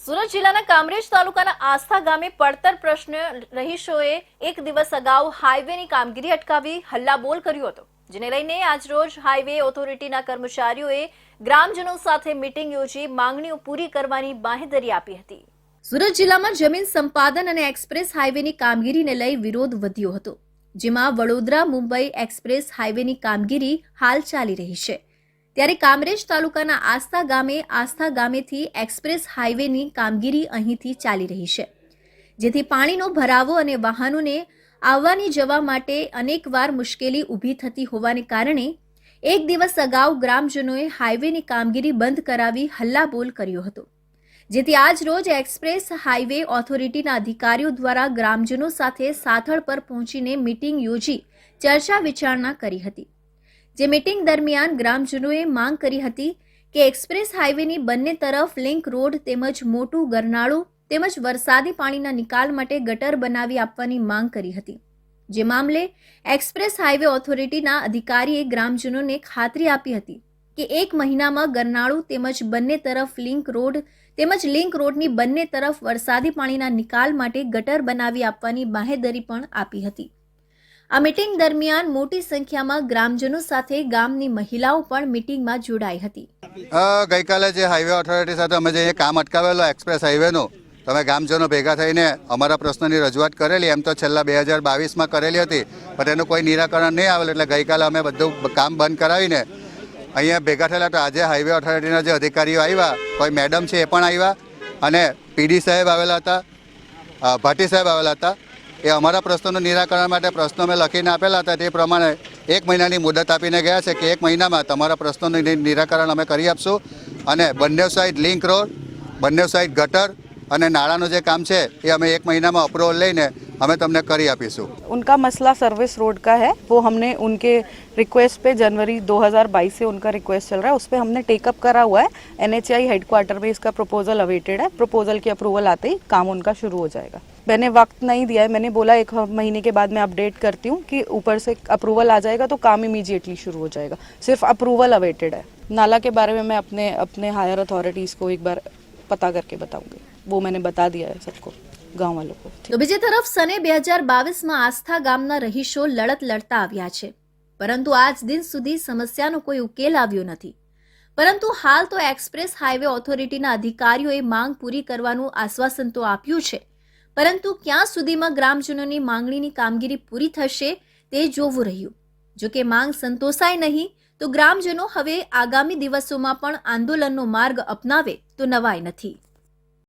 સુરત જિલ્લાના કામરેજ તાલુકાના આસ્થા ગામે પડતર પ્રશ્ન રહીશોએ એક દિવસ અગાઉ હાઈવેની કામગીરી અટકાવી હલ્લાબોલ કર્યો હતો, જેને લઈને આજરોજ હાઈવે ઓથોરિટીના કર્મચારીઓએ ગ્રામજનો સાથે મીટિંગ યોજી માંગણીઓ પૂરી કરવાની બાંહેધરી આપી હતી. સુરત જિલ્લામાં જમીન સંપાદન અને એક્સપ્રેસ હાઈવેની કામગીરીને લઈ વિરોધ વધ્યો હતો, જેમાં વડોદરા મુંબઈ એક્સપ્રેસ હાઈવેની કામગીરી હાલ ચાલી રહી છે. ત્યારે કામરેજ તાલુકાના આસ્થા ગામે, આસ્થા ગામેથી એક્સપ્રેસ હાઈવેની કામગીરી અહીંથી ચાલી રહી છે. જેથી પાણીનો ભરાવો અને વાહનોને આવવાની જવા માટે અનેકવાર મુશ્કેલી ઊભી થતી હોવાને કારણે એક દિવસ અગાઉ ગ્રામજનોએ હાઈવેની કામગીરી બંધ કરાવી હલ્લાબોલ કર્યો હતો. જેથી આજ રોજ એક્સપ્રેસ હાઈવે ઓથોરિટીના અધિકારીઓ દ્વારા ગ્રામજનો સાથે સાથળ પર પહોંચીને મીટિંગ યોજી ચર્ચા વિચારણા કરી હતી. જે મીટિંગ દરમિયાન ગ્રામજનોએ માંગ કરી હતી કે એક્સપ્રેસ હાઈવેની બંને તરફ લિંક રોડ તેમજ મોટું ગરનાળું તેમજ વરસાદી પાણીના નિકાલ માટે ગટર બનાવી આપવાની માંગ કરી હતી. જે મામલે એક્સપ્રેસ હાઈવે ઓથોરિટીના અધિકારીએ ગ્રામજનોને ખાતરી આપી હતી કે એક મહિનામાં ગરનાળું તેમજ બંને તરફ લિંક રોડ તેમજ લિંક રોડની બંને તરફ વરસાદી પાણીના નિકાલ માટે ગટર બનાવી આપવાની બાહેદરી પણ આપી હતી. આ મીટિંગ દરમિયાન મોટી સંખ્યામાં ગ્રામજનો સાથે ગામની મહિલાઓ પણ મિટિંગમાં જોડાઈ હતી. ગઈકાલે જે હાઈવે ઓથોરિટી સાથે અમે જે કામ અટકાવેલો એક્સપ્રેસ હાઈવેનો તમે ગામજનો ભેગા થઈને અમારા પ્રશ્નની રજૂઆત કરેલી, એમ તો છેલ્લા બે હજાર બાવીસમાં કરેલી હતી, પણ એનું કોઈ નિરાકરણ નહીં આવેલું, એટલે ગઈકાલે અમે બધું કામ બંધ કરાવીને અહીંયા ભેગા થયેલા તો આજે હાઈવે ઓથોરિટીના જે અધિકારીઓ આવ્યા, કોઈ મેડમ છે એ પણ આવ્યા, અને પીડી સાહેબ આવેલા હતા ભાટી સાહેબ આવેલા હતા એ અમારા પ્રશ્નોનું નિરાકરણ માટે પ્રશ્નો અમે લખીને આપેલા હતા તે પ્રમાણે એક મહિનાની મુદત આપીને ગયા છે કે એક મહિનામાં તમારા પ્રશ્નોનું નિ- નિરાકરણ અમે કરી આપશું અને બંને સાઈડ લિંક રોડ બંને સાઈડ ગટર અને નાળાનું જે કામ છે એ અમે એક મહિનામાં અપ્રુવલ લઈને અમે તમને કરી આપીશું उनका मसला सर्विस रोड का है वो हमने उनके रिक्वेस्ट पे जनवरी 2022 से उनका रिक्वेस्ट चल रहा है उस पर हमने टेकअप करा हुआ है एनएचआई हेडक्वार्टर में इसका प्रपोजल अवेटेड है प्रपोजल की अप्रूवल आते ही काम उनका शुरू हो जाएगा मैंने वक्त नहीं दिया है मैंने बोला एक महीने के बाद मैं अपडेट करती हूँ कि ऊपर से अप्रूवल आ जाएगा तो काम इमीडिएटली शुरू हो जाएगा सिर्फ अप्रूवल अवेटेड है नाला के बारे में मैं अपने अपने हायर अथॉरिटीज़ को एक बार पता करके बताऊंगी वो मैंने बता दिया है सबको गाँव वालों को તો બીજી તરફ સને બે હજાર બાવીસમાં આસ્થા ગામના રહીશો લડત લડતા આવ્યા છે પરંતુ આજ દિન સુધી સમસ્યાનો કોઈ ઉકેલ આવ્યો નથી પરંતુ હાલ તો એક્સપ્રેસ હાઈવે ઓથોરિટીના અધિકારીઓએ માંગ પૂરી કરવાનું આશ્વાસન તો આપ્યું છે પરંતુ ક્યાં સુધીમાં ગ્રામજનોની માંગણીની કામગીરી પૂરી થશે તે જોવું રહ્યું. જો કે માંગ સંતોષાય નહીં, તો ગ્રામજનો હવે આગામી દિવસોમાં પણ આંદોલનનો માર્ગ અપનાવે તો નવાય નથી.